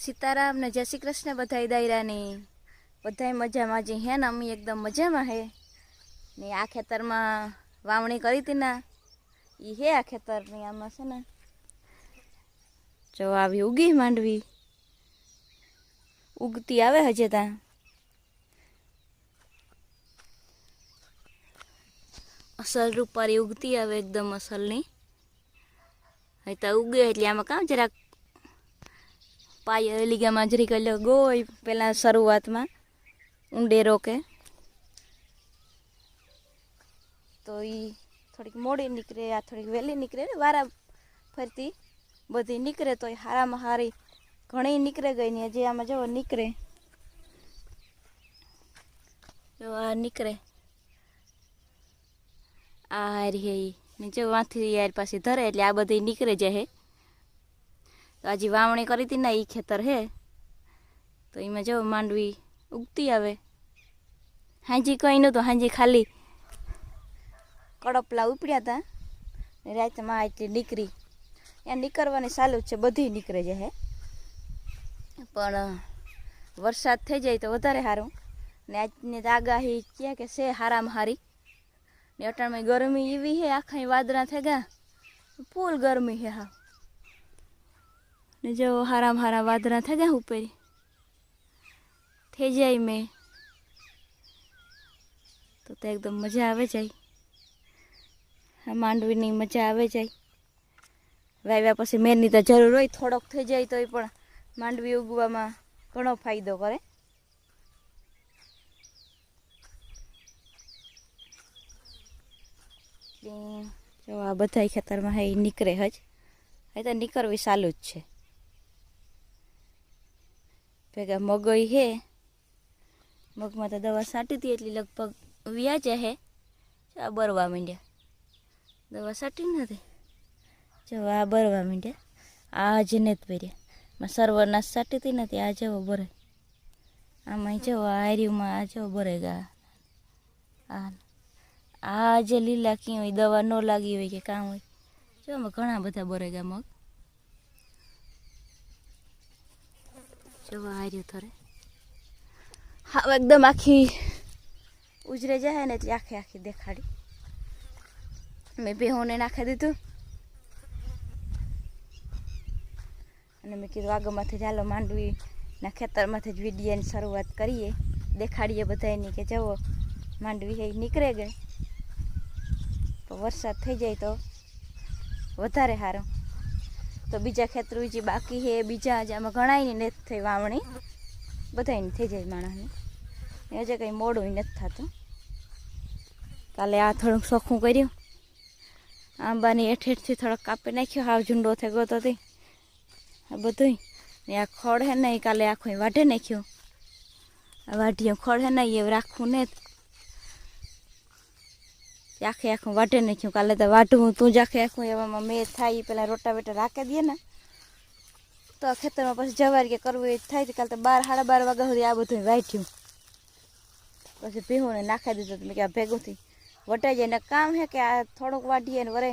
સીતારામ ને જય શ્રી કૃષ્ણ બધાય દાયરાની. બધાય મજામાં જે હે ને અમે એકદમ મજામાં હે. ને આ ખેતરમાં વાવણી કરી હતી ના એ હે આ ખેતરની આમાં છે ને. જો આવી ઉગી માંડવી. ઉગતી આવે હજે ત્યાં અસલ રૂપારી ઉગતી આવે એકદમ અસલની. હવે તો ઉગે એટલે આમાં કામ જરાક પાય લીગામાં જરી કલ્યો ગોય પહેલાં શરૂઆતમાં ઊંડે રોકે. તો એ થોડીક મોડી નીકળે, આ થોડીક વહેલી નીકળે ને વારા ફરતી. બધી નીકળે તો હારામાં હારી ઘણી નીકળે ગઈ ને જે આમાં જવો નીકળે. જો આ નીકળે. આ હારી હે. ને જો વાંથી યાર પાછી ધરે એટલે આ બધી નીકળે જાય તો આજે વાવણી કરી હતી ને એ ખેતર હે. તો એમાં જો માંડવી ઉગતી આવે. હાજી કંઈ નહોતું, હાજી ખાલી કડપલા ઉપડ્યા હતા રાતમાં એટલી નીકળી. ત્યાં નીકળવાની ચાલુ છે, બધી નીકળે છે હે. પણ વરસાદ થઈ જાય તો વધારે સારું ને આજની આગાહી ક્યાં કે છે હારામાં હારી ને અટાણમાં ગરમી એવી હે આખા વાદળા થઈ ગયા ફૂલ ગરમી હે હા. ને જો હારામ હારા વાદળા થઈ જાય ઉપર. થઈ જાય મેં. તો તો એકદમ મજા આવે જાય. માંડવીની મજા આવે જાય. વાવ્યા પછી મેરની તો જરૂર હોય, થોડોક થઈ જાય તોય પણ માંડવી ઉગવામાં ઘણો ફાયદો કરે. જો આ બધા ખેતરમાં હે નીકળે હજ. એ તો નીકળવી ચાલુ જ છે. ભેગા મગઈ હે. મગમાં તો દવા છાંટી હતી એટલી લગભગ વ્યાજે હે. આ બરવા માંડ્યા. દવા છાંટી નથી. જો આ બરવા માંડ્યા. આ જ નથી પહેર્યા. માં સર્વનાશ છાંટી હતી નથી, આ જેવો બરે. આમાં જો આર્યુમાં આ જો બરે ગા. આ જે લીલા કી હોય, દવા ન લાગી હોય કે કામ હોય. જો આમાં ઘણા બધા બરેગા મગ. આ હાર્યું થરે હા એકદમ આખી ઉજરે જાય ને એટલે આખી આખી દેખાડી મેં બેહોને નાખી દીધું અને મેં કીધું આગળમાંથી ચાલો માંડવીના ખેતરમાંથી જ વિડીયાની શરૂઆત કરીએ દેખાડીએ બધાની કે જવો માંડવી હે નીકળે ગઈ તો વરસાદ થઈ જાય તો વધારે સારું તો બીજા ખેતર જે બાકી છે, બીજા જે આમાં ઘણાયની નથી થઈ વાવણી. બધાયની થઈ જાય માણસને. હજે કંઈ મોડું નથી થતું. કાલે આ થોડુંક સોખું કર્યું. આંબાની હેઠ હેઠથી થોડોક કાપી નાખ્યો, હાવ ઝુંડો થઈ ગયો તો તે. આ બધું ને આ ખડ હે નહીં કાલે આખું વાઢે નાખ્યું. આ વાઢીએ ખડ હે નહીં એવું રાખવું ને આખે આખું વાઢે નાખ્યું. કાલે તો વાઢવું, તું જ આખે આખું એવામાં મેં થાય એ પેલા રોટાવેટર રાખી દે ને. તો ખેતરમાં પછી જવાર કે કરવું એ થાય કાલે તો બાર, સાડા બાર વાગ્યા સુધી આ બધું વાઢ્યું. પછી ભીહુંને નાખી દીધું મેં કે ભેગું ભેગુંથી વટાઈ જાય. ને કામ છે કે આ થોડુંક વાઢીએ ને વરે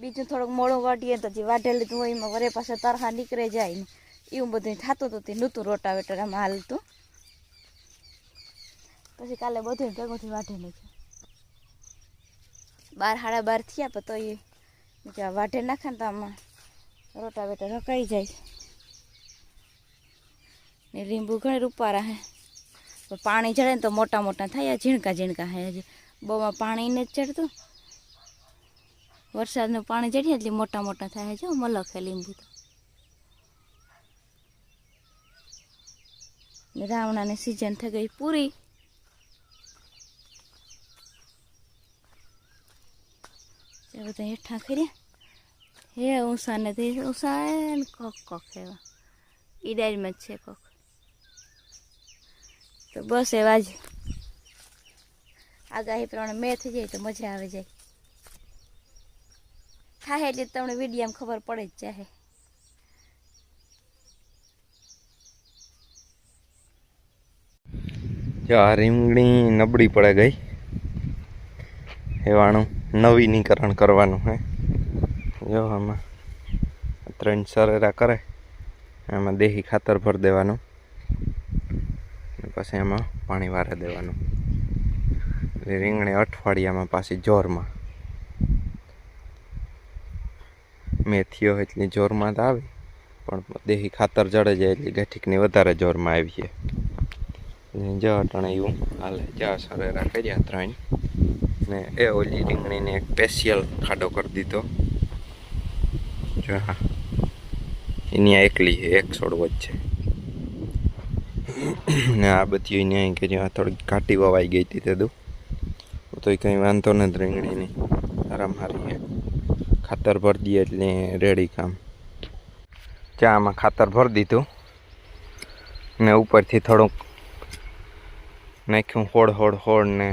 બીજું થોડુંક મોડું વાઢીએ ને તો જે વાઢેલું હોય એમાં વરે પાસે તરહા નીકળે જાય ને. એવું બધું થતું હતું તે નહોતું રોટાવેટર આમાં હાલતું. પછી કાલે બધું ભેગુંથી વાઢી નાખ્યું. બાર સાડા બાર થયા પણ તો એ વાઢે નાખે ને તો આમાં રોટાવેટર રકાઈ જાય. ને લીંબુ ઘણી રૂપારા હે. પાણી ચડે ને તો મોટા મોટા થાય ઝીણકા ઝીણકા હે. હજી બહુમાં પાણી નથી ચડતું. વરસાદનું પાણી ચડીએ એટલે મોટા મોટા થાય છે મલક હે લીંબુ તો. રાવણાની સિઝન થઈ ગઈ પૂરી. એ બધા હેઠા કર્યા હે ઊંસા નથી ઊંસા ને કોક કોક એવા જ છે કોક તો બસ એવા જ આગાહી પ્રમાણે મેં થઈ જાય તો મજા આવી જાય થાય એટલે તમને વિડીયામાં ખબર પડે જ ચાહે જો આ રીંગણી નબળી પડે ગઈ એવાનું નવીનીકરણ કરવાનું હે. જો આમાં ત્રણ સરેરા કરે. એમાં દેહી ખાતર ભરી દેવાનું. પછી એમાં પાણી વારે દેવાનું. એટલે રીંગણી અઠવાડિયામાં પાછી જોરમાં. મેથીઓ એટલી જોરમાં તો આવી, પણ દેહી ખાતર જડે જાય એટલી ગઠીકની વધારે જોરમાં આવીએ. ને જ અટાણે એવું હાલે, જા સરેરા કર્યા ત્રણ. ને એ ઓલી રીંગણીને એક સ્પેશિયલ ખાડો કરી દીધો. જો હા. એની આ એકલી છે, એક છોડ વચ્ચે ને આ બધી એને અહીં કે જ્યાં થોડીક ઘાટી વવાઈ ગઈ હતી તે દઉં તો કંઈ વાંધો નથી રીંગણીની. આરામ હારી ખાતર ભરી દઈએ એટલે રેડી કામ. આમાં ખાતર ભરી દીધું ને ઉપરથી થોડુંક નાખ્યું હોળ હોળ હોળ ને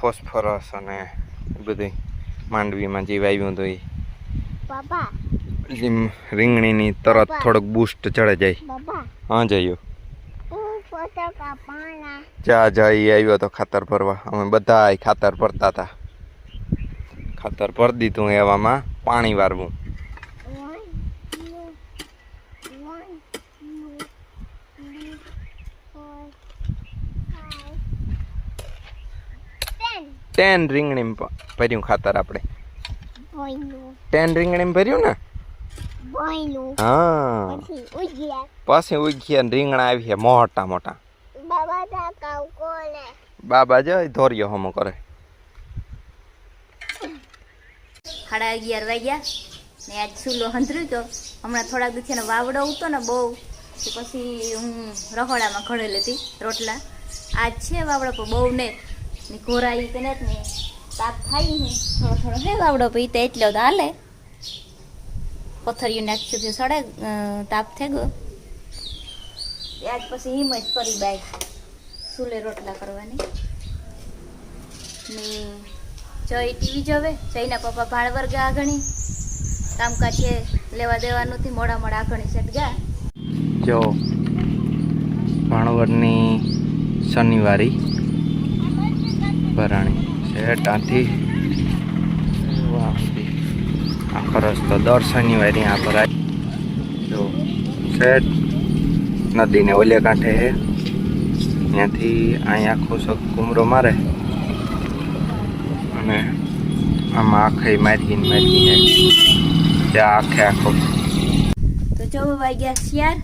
ફોસ્ફરસ અને બધું માંડવીમાં જે વાવ્યું હતું એ. રીંગણીની તરત થોડોક બૂસ્ટ ચડે જાય. હા તું ફોટો જા જા એ આવ્યો તો ખાતર ભરવા. અમે બધા ખાતર ભરતા હતા ખાતર ભરી દીધું એવામાં પાણી વારવું. ટેન રીંગણી ભર્યું ખાતર આપણે. ટેન રીંગણી ભર્યું ને? હા. પછી ઉગ્યા. રીંગણા આવી મોટા મોટા. બાબા જો ધોર્યો હમો કરે. સાડા અગિયાર વાગ્યા. ને આજ સુલો હંધર્યું તો હમણાં થોડાક દિવસનો વાવડો ઉતો ને બહુ. પછી હું રહોડામાં ઘડેલી હતી રોટલા. આજ છે વાવડો પણ બહુ ને ને ઘોરાઈ કે નથી ને, તાપ થાય થોડો થોડો હે વાવડો પી તો એટલો તો હાલે. પથ્થરિયું નાખ્યું છે સડે તાપ થઈ ગયો. ત્યાર પછી હિંમત કરી બાય સુલે રોટલા કરવાની. ને જય ટીવી જોવે જયના પપ્પા ભાણ વર્ગ આગણી કામકાજ લેવા દેવાનું મોડા મોડા આગળ સેટ ગયા જો, ભાણવડની શનિવારી ભરાણી છે સુધી આખો રસ્તો દર શનિવારે આ ભરાય. જો શેઠ નદીને ઓલે કાંઠે છે ત્યાંથી અહીં આખો સગ કુમરો મારે. અને આમાં આખે મારી મારી ત્યાં આખે આખો. તો જો વાગ્યા શિયાર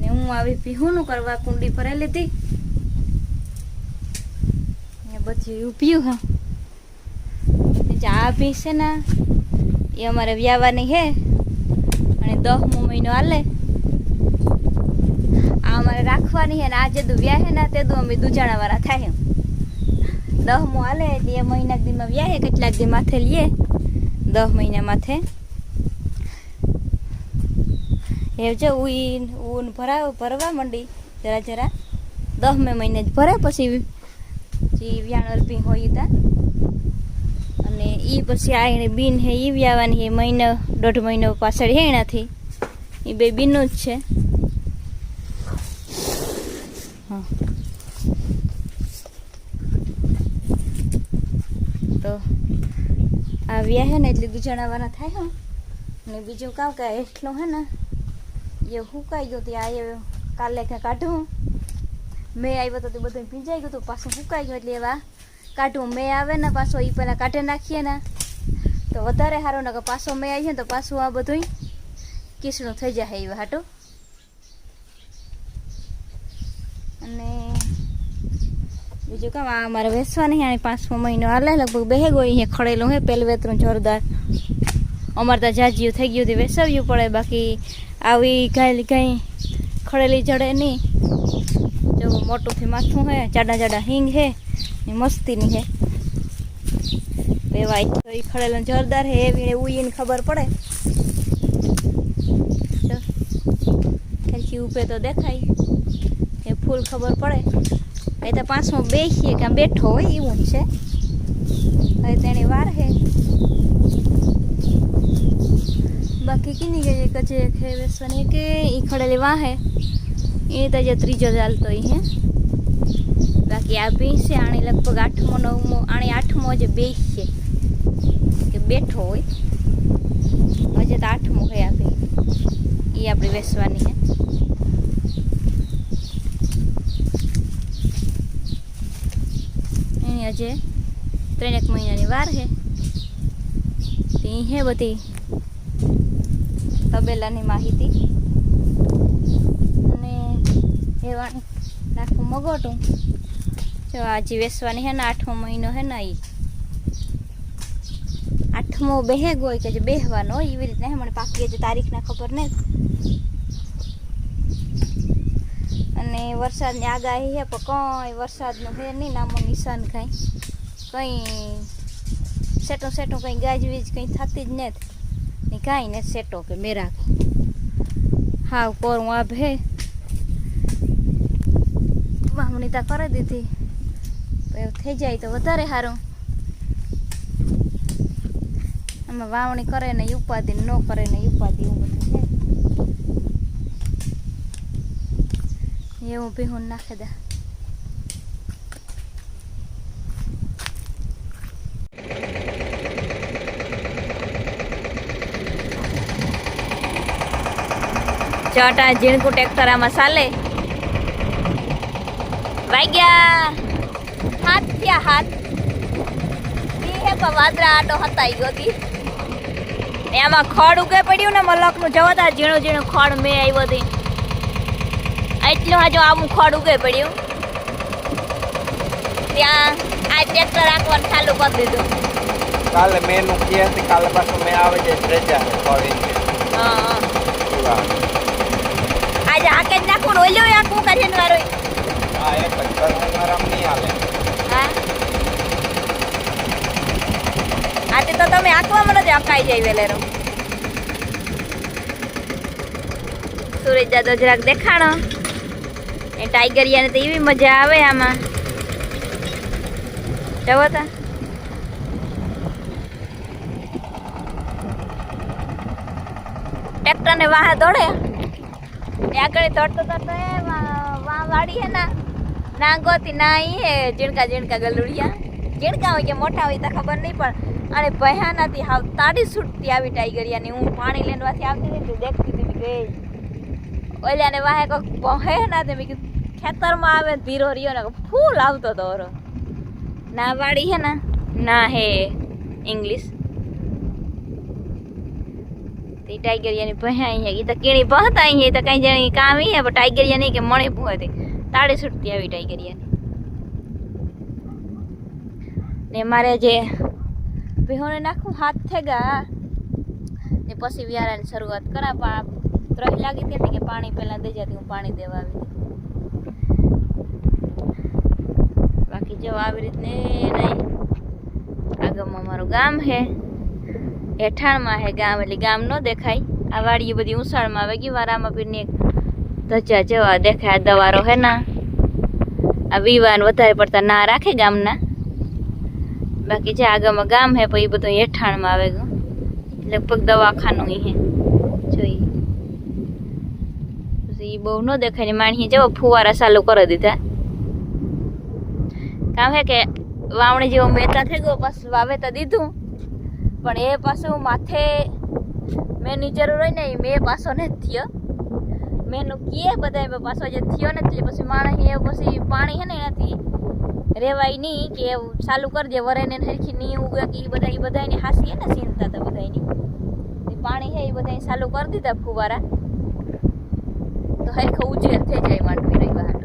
ને હું આવી પીહુંનું કરવા કુંડી ભરાઈ લીધી. ને બધી એવું પીયું હા. ચા ભી છે ને, એ અમારે વ્યાવાની હે. અને દસમો મહિનો હાલે. આ અમારે રાખવાની હે ને આ જેદું વ્યા હે ને તેદું અમે દુજાણાવાળા થાય દહમો હાલે એટલે એ મહિના દીમાં વ્યા હે, કેટલાક દી માથે લઈએ દસ મહિના માથે. એ છે ઉઈન ઊન ભરાવ, ભરવા માંડી, જરા જરા. દસ મે મહિને જ ભરે પછી જે વ્યાણ અલ્પી હોય તા. અને એ પછી આ એને બીન હે એ વ્યાવાની હે, મહિનો, દોઢ મહિનો પાછળ હે એનાથી. એ બે બીનું જ છે. હા. તો આ વ્યા હે ને એટલે દુજાણાવાના થાય હો. ને બીજું કામ કે એટલું હે ને, એ હુકાઈ ગયો ત્યાં એ કાલે કાઢું. મેં આવ્યો તો તે બધું ભીંજાઈ ગયું હતું. પાછું સુકાઈ ગયું એટલે એવા કાઢું મેં આવે ને પાછો એ પહેલાં કાઢે નાખીએ ને. તો વધારે સારો ને કે પાછો મેં આવીએ તો પાછું આ બધું કીસણું થઈ જાય એવા હાટું. અને બીજું કામ, આ અમારે વેસવાની આની પાંચમો મહિનો. હાલે લગભગ બે ગયો અહીંયા ખડેલું હે, પેલું વેતરું જોરદાર. અમારે તો જાજીયું થઈ ગયું હતી, વેસાવ્યું પડે, બાકી આવી ગાયેલી કંઈ ખડેલી જડે નહીં. જો મોટુંથી માથું હે, જાડા જાડા હિંગ હે, ને મસ્તીની હે. પેવાય તો એ ખડેલો જોરદાર હે, એવી ઉઈને ખબર પડે. ખેલકી ઉપે તો દેખાય. એ ફૂલ ખબર પડે. એ તો પાછો બેસીએ કે બેઠો હોય એવું છે. હવે તેની વાર હે. બાકી કીની ગઈ કચે ખે બેસવાની કે ઈ ખડેલી વાહે એ તો જે ત્રીજો ચાલતો ઈ હે બાકી આ ભેંસ છે આણે લગભગ આઠમો નવમો આણે આઠમો જે બેસ છે કે બેઠો હોય હજે છે તો આઠમું હે આપી એ આપણી વેસવાની છે એની હજે ત્રણેક મહિનાની વાર છે તો ઈ હે બધી તબેલાની માહિતી અને એવાણી નાખું મગોટું. જો આજે વેસવાની હે ને આઠમો મહિનો હે ને એ આઠમો બેહેગ હોય કે જે બેહવાનો હોય એવી રીતના મને પાકી હજી તારીખના ખબર ને અને વરસાદની આગાહી હે, પણ કંઈ વરસાદનું હે નહીં નામો નિશાન કાંઈ. કંઈ સેટો સેટો કંઈ ગાજવીજ કંઈ થતી જ નથી ને કાંઈ ને સેટો કે મેરા હાવ કોરું આભે. વાવણી તા કરી દીધી. એવું થઈ જાય તો વધારે સારું. આમાં વાવણી કરે ને ઉપાધિ ન કરે ને ઉપાધિ એવું બધું છે. એવું ભીહું નાખી દે. ચટા ઝીણકું ટ્રેક્ટર આમાં ચાલે. વાગ્યા હાથ થયા હાથ ઈ હે પણ વાદરા આટો હતા ઈ ગોતી એમાં ખડ ઉગે પડ્યું ને મલકનું જવાતા ઝીણું ઝીણું ખડ મેં આવ્યો હતી એટલું હજુ આવું ખડ ઉગે પડ્યું ત્યાં આ ટ્રેક્ટર રાખવાનું ચાલુ કરી દીધું કાલે મેનું કહે છે કાલે પાછું મેં આવે છે રજા હા આજે આકે જ નાખવું ઓલ્યો આખું કાઢે ને વારો હા જ આજે તો તમે આંકવામાં નથી અકાઈ જાય વેલેરો સુરજ દાદો જરાક દેખાણો એ ટાઈગરિયાને તો એવી મજા આવે આમાં જવો તા ટ્રેક્ટરને વાહ દોડે એ આગળ દોડતો દોડતો એ વાહ વાડી હે ના ના ગોતી ના ઈ હે, જીણકા જીણકા ગલુડિયા. જીણકા હોય કે મોટા હોય તો ખબર નહીં, પણ અને ભયાનાથી હાવ તાડી છૂટતી આવી ટાઈગરિયાની હું પાણી લેનવાથી આવતી હતી ને દેખતી હતી ગઈ ગઈ ઓલ્યાને વાહે કોક ના તે મેં કીધું, ખેતરમાં આવે ને ધીરો રહ્યો ને ફૂલ આવતો હતો ઓરો. ના વાળી હે ને? ના હે, ઇંગ્લિશ. તે ટાઈગરિયાની ભયા અહીંયા એ તો કીણી ભહતા અહીંયા તો કઈ જાણી કામ અહીંયા પણ ટાઈગરિયા નહીં કે મણે ભૂહતી તાળી છૂટતી આવી ટાઈગરિયાની ને મારે જે ભેહોને નાખું હાથ થેગા, ને પછી વ્યારાની શરૂઆત કરા, પણ ત્રણ લાગી હતી કે પાણી પહેલાં દઈ જતી, હું પાણી દેવા આવી બાકી જો આવી રીતને નહીં આગળમાં મારું ગામ હે. હેઠાણમાં હે ગામ, એટલે ગામ ન દેખાય. આ વાડી બધી ઉંસાળમાં આવે ગઈ વારામાં એક ધજા જેવા દેખાય દવારો હે ના? આ વિવાન વધારે પડતા ના રાખે ગામના? બાકી જે આગળમાં ગામ હે પછી બધું હેઠાણમાં આવે ગયું લગભગ દવાખાનું હે. જોઈ પછી એ બહુ ન દેખાય ને માણીએ જેવો ફુવારા ચાલુ કરી દીધા. કામ હે કે વાવણી જેવો મેતા થઈ ગયો, પાછું વાવેતા દીધું. પણ એ પાછું માથે મેં જરૂર હોય ને એ મેં પાછો ને થયો. મેનું કીએ બધા પાછો જે થયો નથી પછી માણસ એ પછી પાણી હે ને એનાથી રેવાય નહીં કે એવું ચાલુ કરજે, વરે ને હરખી નહીં ઉગે કે એ બધા એ બધાની હાસી હે ને ચિંતા હતા બધાની પાણી હે એ બધા ચાલુ કરી દીધા ફુવારા. તો હરખો ઉજેર થઈ જાય માંડવી રહી વાટો